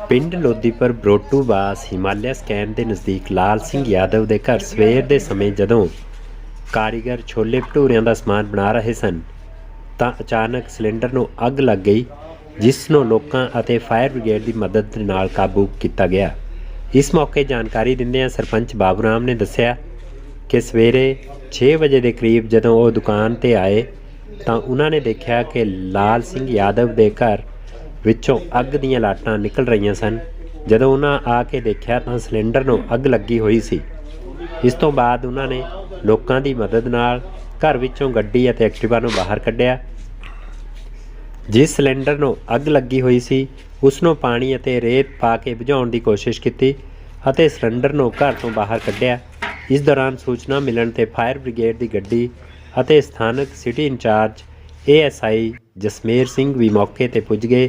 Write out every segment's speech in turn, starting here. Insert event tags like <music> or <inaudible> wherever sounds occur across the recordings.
ਪਿੰਡ ਲੋਦੀਪੁਰ ਬਰੋਟੂਵਾਸ ਹਿਮਾਲਿਆ ਸਕੈਨ ਦੇ ਨਜ਼ਦੀਕ ਲਾਲ ਸਿੰਘ ਯਾਦਵ ਦੇ ਘਰ ਸਵੇਰ ਦੇ ਸਮੇਂ ਜਦੋਂ ਕਾਰੀਗਰ ਛੋਲੇ ਭਟੂਰਿਆਂ ਦਾ ਸਮਾਨ ਬਣਾ ਰਹੇ ਸਨ, ਤਾਂ ਅਚਾਨਕ ਸਿਲੰਡਰ ਨੂੰ ਅੱਗ ਲੱਗ ਗਈ, ਜਿਸ ਨੂੰ ਲੋਕਾਂ ਅਤੇ ਫਾਇਰ ਬ੍ਰਿਗੇਡ ਦੀ ਮਦਦ ਦੇ ਨਾਲ ਕਾਬੂ ਕੀਤਾ ਗਿਆ। ਇਸ ਮੌਕੇ ਜਾਣਕਾਰੀ ਦਿੰਦਿਆਂ ਸਰਪੰਚ ਬਾਬੂ ਰਾਮ ਨੇ ਦੱਸਿਆ ਕਿ ਸਵੇਰੇ 6 ਵਜੇ ਦੇ ਕਰੀਬ ਜਦੋਂ ਉਹ ਦੁਕਾਨ ਤੇ ਆਏ, ਤਾਂ ਉਹਨਾਂ ਨੇ ਦੇਖਿਆ ਕਿ ਲਾਲ ਸਿੰਘ ਯਾਦਵ ਦੇ ਘਰ ਵਿੱਚੋਂ ਅੱਗ ਦੀਆਂ ਲਾਟਾਂ ਨਿਕਲ ਰਹੀਆਂ ਸਨ। ਜਦੋਂ ਉਹਨਾਂ ਆ ਕੇ ਦੇਖਿਆ ਤਾਂ ਸਿਲੰਡਰ ਨੂੰ ਅੱਗ ਲੱਗੀ ਹੋਈ ਸੀ। ਇਸ ਤੋਂ ਬਾਅਦ ਉਹਨਾਂ ਨੇ ਲੋਕਾਂ ਦੀ ਮਦਦ ਨਾਲ ਘਰ ਵਿੱਚੋਂ ਗੱਡੀ ਅਤੇ ਐਕਟਿਵਾ ਨੂੰ ਬਾਹਰ ਕੱਢਿਆ। ਜਿਸ ਸਿਲੰਡਰ ਨੂੰ ਅੱਗ ਲੱਗੀ ਹੋਈ ਸੀ, ਉਸ ਨੂੰ ਪਾਣੀ ਅਤੇ ਰੇਤ ਪਾ ਕੇ ਬੁਝਾਉਣ ਦੀ ਕੋਸ਼ਿਸ਼ ਕੀਤੀ ਅਤੇ ਸਿਲੰਡਰ ਨੂੰ ਘਰ ਤੋਂ ਬਾਹਰ ਕੱਢਿਆ। ਇਸ ਦੌਰਾਨ ਸੂਚਨਾ ਮਿਲਣ ਤੇ ਫਾਇਰ ਬ੍ਰਿਗੇਡ ਦੀ ਗੱਡੀ ਅਤੇ ਸਥਾਨਕ city incharge ASI Jasmer Singh ਵੀ ਮੌਕੇ ਤੇ ਪੁੱਜ ਗਏ।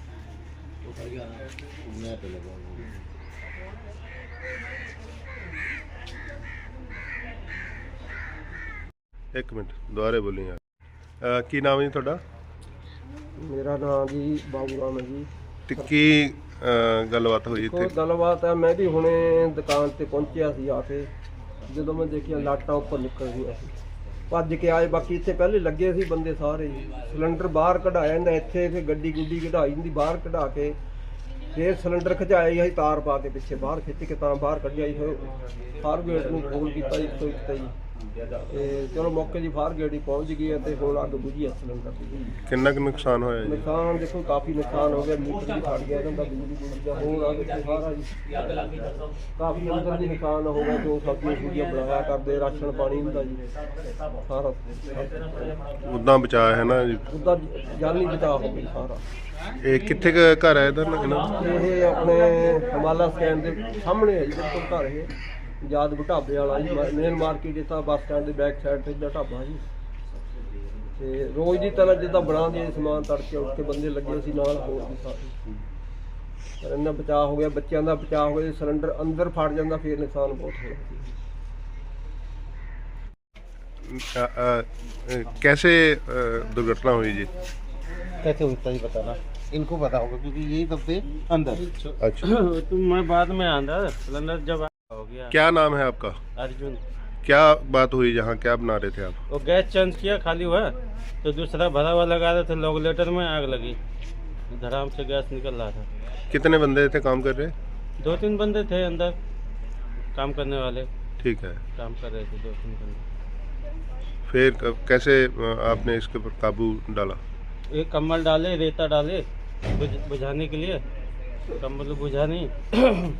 ਇੱਕ ਮਿੰਟ ਦੁਬਾਰੇ ਬੋਲੀ ਯਾਰ। ਅਹ ਕੀ ਨਾਮ ਹੈ ਜੀ ਤੁਹਾਡਾ? ਮੇਰਾ ਨਾਮ ਜੀ ਬਾਬੂ ਰਾਮ ਹੈ ਜੀ। ਤੇ ਕੀ ਅਹ ਗੱਲਬਾਤ ਹੋਈ ਕੋਈ ਇੱਥੇ ਗੱਲਬਾਤ ਹੈ ਮੈਂ ਵੀ ਹੁਣੇ ਦੁਕਾਨ ਤੇ ਪਹੁੰਚਿਆ ਸੀ ਆ ਕੇ ਜਦੋਂ ਮੈਂ ਦੇਖਿਆ ਲਾਟਾਂ ਉੱਪਰ ਨਿਕਲ ਰਹੀਆਂ ਸੀ। ਭੱਜ ਕੇ ਆਏ, ਬਾਕੀ ਇੱਥੇ ਪਹਿਲੇ ਲੱਗੇ ਸੀ ਬੰਦੇ ਸਾਰੇ ਹੀ। ਸਿਲੰਡਰ ਬਾਹਰ ਕਢਾਇਆ ਜਾਂਦਾ, ਇੱਥੇ ਫਿਰ ਗੱਡੀ ਗੁੱਡੀ ਕਢਾਈ ਜਾਂਦੀ ਬਾਹਰ ਕਢਾ ਕੇ ਫਿਰ ਸਿਲੰਡਰ ਖਿਚਾਇਆ ਸੀ ਤਾਰ ਪਾ ਕੇ ਪਿੱਛੇ ਬਾਹਰ ਖਿੱਚ ਕੇ ਤਾਂ ਬਾਹਰ ਕੱਢਿਆ ਸੀ ਫਿਰ ਫਾਰ ਗੇਟ ਨੂੰ ਫੋਨ ਕੀਤਾ ਜੀ 101 ਤੇ ਜੀ। ਤੇ ਚਲੋ ਮੌਕੇ ਦੀ ਫਾਰ ਗੇਟ ਹੀ ਪਹੁੰਚ ਗਈ ਹੈ ਤੇ ਹੁਣ ਅੱਗ ਬੁਝੀ ਹੈ ਸਿਲੰਡਰ ਦੀ। ਕਿੰਨਾ ਕੁ ਨੁਕਸਾਨ ਹੋਇਆ ਜੀ? ਨੁਕਸਾਨ ਦੇਖੋ ਕਾਫੀ ਨੁਕਸਾਨ ਹੋ ਗਿਆ ਮੀਟਰ ਵੀ ਫਟ ਗਿਆ ਇਹਨਾਂ ਦਾ ਬਿਜਲੀ ਬਿਜਲੀ ਦਾ ਹੋਰ ਆ ਗਿਆ ਸਾਰਾ ਜੀ ਕਾਫੀ ਅੰਦਰ ਵੀ ਨੁਕਸਾਨ ਹੋ ਗਿਆ ਜੋ ਸਬਜ਼ੀਆਂ ਸੁਬਜ਼ੀਆਂ ਬਣਾਇਆ ਕਰਦੇ ਰਾਸ਼ਨ ਪਾਣੀ ਹੁੰਦਾ ਜੀ ਸਾਰਾ। ਉਦਾਂ ਬਚਾਇਆ ਹੈ ਨਾ ਜੀ? ਉਹਦਾ ਜਾਨੀ ਬਚਾਅ ਹੋ ਗਿਆ ਸਾਰਾ। ਇਹ ਕਿੱਥੇ ਕੁ ਘਰ ਹੈ ਇਧਰ ਇਹਨਾਂ ਦਾ? ਇਹ ਆਪਣੇ ਹਿਮਾਲਾ ਸਟੈਂਡ ਦੇ ਸਾਹਮਣੇ ਹੈ ਜੀ ਬਿਲਕੁਲ ਘਰ ਇਹ ਯਾਦ ਢਾਬੇ ਵਾਲਾ ਜੀ ਮੇਨ ਮਾਰਕੀਟ ਜਿੱਥੇ ਬੱਸ ਸਟੈਂਡ ਦੇ ਬੈਕ ਸਾਈਡ ਤੇ ਜਿਹੜਾ ਢਾਬਾ ਜੀ ਤੇ ਰੋਜ਼ ਦੀ ਤਰ੍ਹਾਂ ਜਿੱਦਾਂ ਬਣਾਉਂਦੇ ਆ ਸਮਾਨ ਤੜਕੇ ਉੱਠ ਕੇ ਬੰਦੇ ਲੱਗੇ ਸੀ ਨਾਲ ਹੋਰ ਵੀ ਸਾਰੇ ਪਰ ਇੰਨਾ ਬਚਾਅ ਹੋ ਗਿਆ ਬੱਚਿਆਂ ਦਾ ਬਚਾਅ ਹੋ ਗਿਆ ਜੇ ਸਿਲੰਡਰ ਅੰਦਰ ਫਟ ਜਾਂਦਾ ਫਿਰ ਨੁਕਸਾਨ ਬਹੁਤ ਹੋਣਾ ਸੀ ਅ- ਅ- ਅ, कैसे अ, दुर्घटना हुई जी कैसे होता ही बताना इनको पता होगा क्योंकि यही तब थे अंदर। अच्छा। <coughs> तो मैं बाद में अंदर सिलेंडर जब हो गया। क्या नाम है आपका? अर्जुन। क्या बात हुई यहाँ क्या बना रहे थे आप? वो गैस चेंज किया खाली हुआ। तो दूसरा भरा हुआ लगा रहे थे रेगुलेटर में आग लगी। धड़ाम से गैस निकल रहा था। कितने बंदे थे काम कर रहे? दो तीन बंदे थे अंदर काम करने वाले। ठीक है। काम कर रहे थे दो तीन बंदे। फिर कैसे आपने इसके ऊपर काबू डाला? एक कम्बल डाले रेता डाले बुझ- बुझाने के लिए कम्बल बुझा नहीं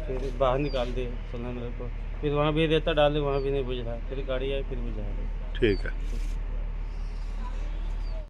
फिर बाहर निकाल दिए सिलेंडर को फिर वहाँ भी रेता डाले वहाँ भी नहीं बुझ रहा फिर गाड़ी आई फिर बुझा रहे ठीक है